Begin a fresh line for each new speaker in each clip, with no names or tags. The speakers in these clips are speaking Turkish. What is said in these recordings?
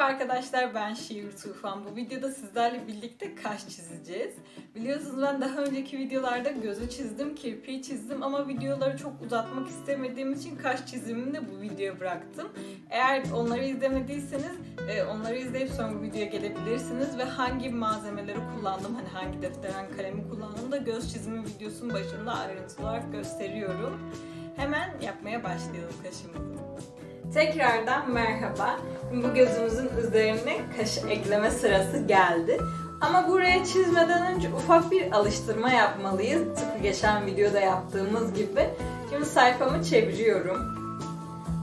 Merhaba arkadaşlar ben Şiir Tufan. Bu videoda sizlerle birlikte kaş çizeceğiz. Biliyorsunuz ben daha önceki videolarda gözü çizdim, kirpiği çizdim ama videoları çok uzatmak istemediğim için kaş çizimini de bu videoya bıraktım. Eğer onları izlemediyseniz e, onları izleyip sonra videoya gelebilirsiniz ve hangi malzemeleri kullandım, hani hangi defter, hangi kalemi kullandım da göz çizimi videosunun başında ayrıntılı olarak gösteriyorum. Hemen yapmaya başlayalım kaşımızı. Tekrardan merhaba. Bu gözümüzün üzerine kaş ekleme sırası geldi. Ama buraya çizmeden önce ufak bir alıştırma yapmalıyız. Tıpkı geçen videoda yaptığımız gibi. Şimdi sayfamı çeviriyorum.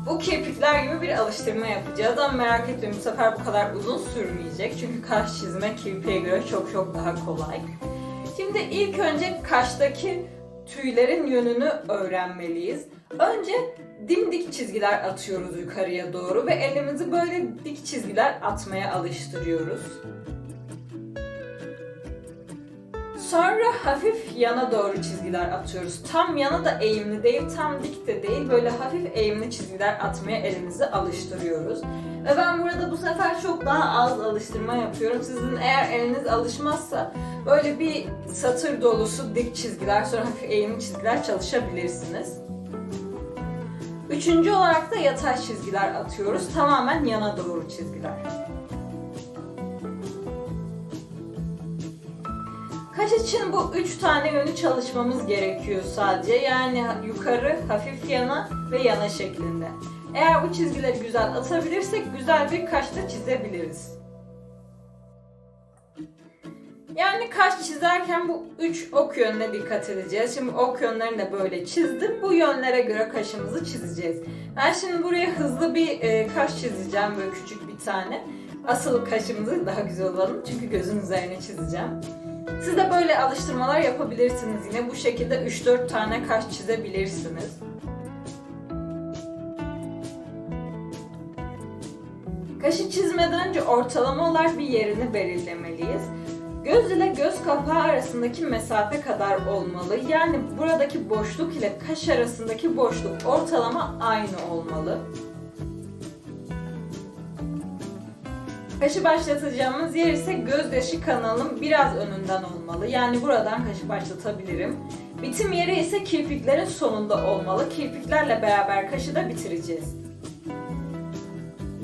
Bu kirpikler gibi bir alıştırma yapacağız ama merak etmeyin bu sefer bu kadar uzun sürmeyecek. Çünkü kaş çizme kirpiğe göre çok çok daha kolay. Şimdi ilk önce kaştaki tüylerin yönünü öğrenmeliyiz. Önce dimdik çizgiler atıyoruz yukarıya doğru ve elimizi böyle dik çizgiler atmaya alıştırıyoruz. Sonra hafif yana doğru çizgiler atıyoruz. Tam yana da eğimli değil, tam dik de değil. Böyle hafif eğimli çizgiler atmaya elimizi alıştırıyoruz. Ve ben burada bu sefer çok daha az alıştırma yapıyorum. Sizin eğer eliniz alışmazsa böyle bir satır dolusu dik çizgiler, sonra hafif eğimli çizgiler çalışabilirsiniz. Üçüncü olarak da yatay çizgiler atıyoruz. Tamamen yana doğru çizgiler. Kaş için bu üç tane yönü çalışmamız gerekiyor sadece. Yani yukarı, hafif yana ve yana şeklinde. Eğer bu çizgileri güzel atabilirsek güzel bir kaş da çizebiliriz. Yani kaş çizerken bu üç ok yönüne dikkat edeceğiz. Şimdi ok yönlerini de böyle çizdim. Bu yönlere göre kaşımızı çizeceğiz. Ben şimdi buraya hızlı bir e, kaş çizeceğim böyle küçük bir tane. Asıl kaşımızı daha güzel olalım çünkü gözün üzerine çizeceğim. Siz de böyle alıştırmalar yapabilirsiniz yine. Bu şekilde 3-4 tane kaş çizebilirsiniz. Kaşı çizmeden önce ortalama olarak bir yerini belirlemeliyiz. Göz ile göz kapağı arasındaki mesafe kadar olmalı. Yani buradaki boşluk ile kaş arasındaki boşluk ortalama aynı olmalı. Kaşı başlatacağımız yer ise gözyaşı kanalının biraz önünden olmalı. Yani buradan kaşı başlatabilirim. Bitim yeri ise kirpiklerin sonunda olmalı. Kirpiklerle beraber kaşı da bitireceğiz.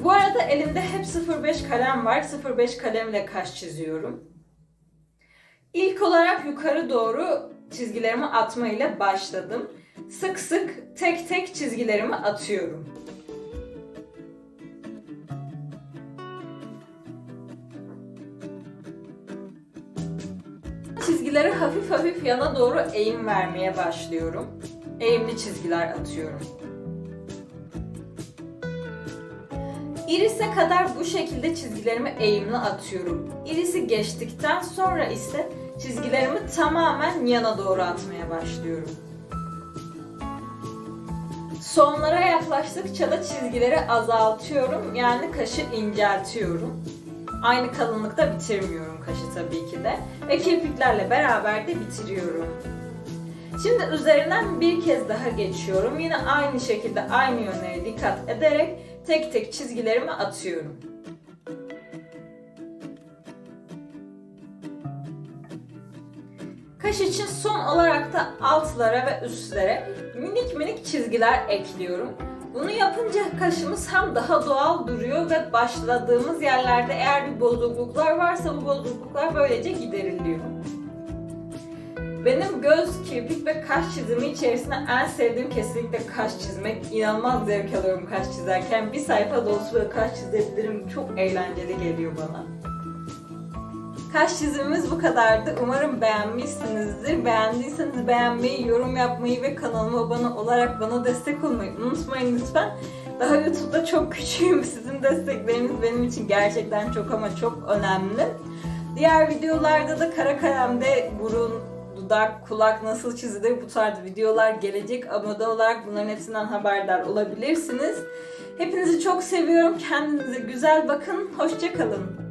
Bu arada elimde hep 05 kalem var. 05 kalemle kaş çiziyorum. İlk olarak yukarı doğru çizgilerimi atma ile başladım. Sık sık tek tek çizgilerimi atıyorum. Çizgileri hafif hafif yana doğru eğim vermeye başlıyorum. Eğimli çizgiler atıyorum. Iris'e kadar bu şekilde çizgilerimi eğimli atıyorum. Iris'i geçtikten sonra ise çizgilerimi tamamen yana doğru atmaya başlıyorum. Sonlara yaklaştıkça da çizgileri azaltıyorum. Yani kaşı inceltiyorum. Aynı kalınlıkta bitirmiyorum kaşı tabii ki de. Ve kirpiklerle beraber de bitiriyorum. Şimdi üzerinden bir kez daha geçiyorum. Yine aynı şekilde aynı yönlere dikkat ederek tek tek çizgilerimi atıyorum. Kaş için son olarak da altlara ve üstlere minik minik çizgiler ekliyorum. Bunu yapınca kaşımız hem daha doğal duruyor ve başladığımız yerlerde eğer bir bozukluklar varsa bu bozukluklar böylece gideriliyor. Benim göz, kirpik ve kaş çizimi içerisinde en sevdiğim kesinlikle kaş çizmek. İnanılmaz zevk alıyorum kaş çizerken. Bir sayfa dolusu böyle kaş çizebilirim. Çok eğlenceli geliyor bana. Kaş çizimimiz bu kadardı. Umarım beğenmişsinizdir. Beğendiyseniz beğenmeyi, yorum yapmayı ve kanalıma abone olarak bana destek olmayı unutmayın lütfen. Daha YouTube'da çok küçüğüm. Sizin destekleriniz benim için gerçekten çok ama çok önemli. Diğer videolarda da kara kalemde burun, dudak, kulak nasıl çizilir bu tarz videolar gelecek. Abone olarak bunların hepsinden haberdar olabilirsiniz. Hepinizi çok seviyorum. Kendinize güzel bakın. Hoşçakalın.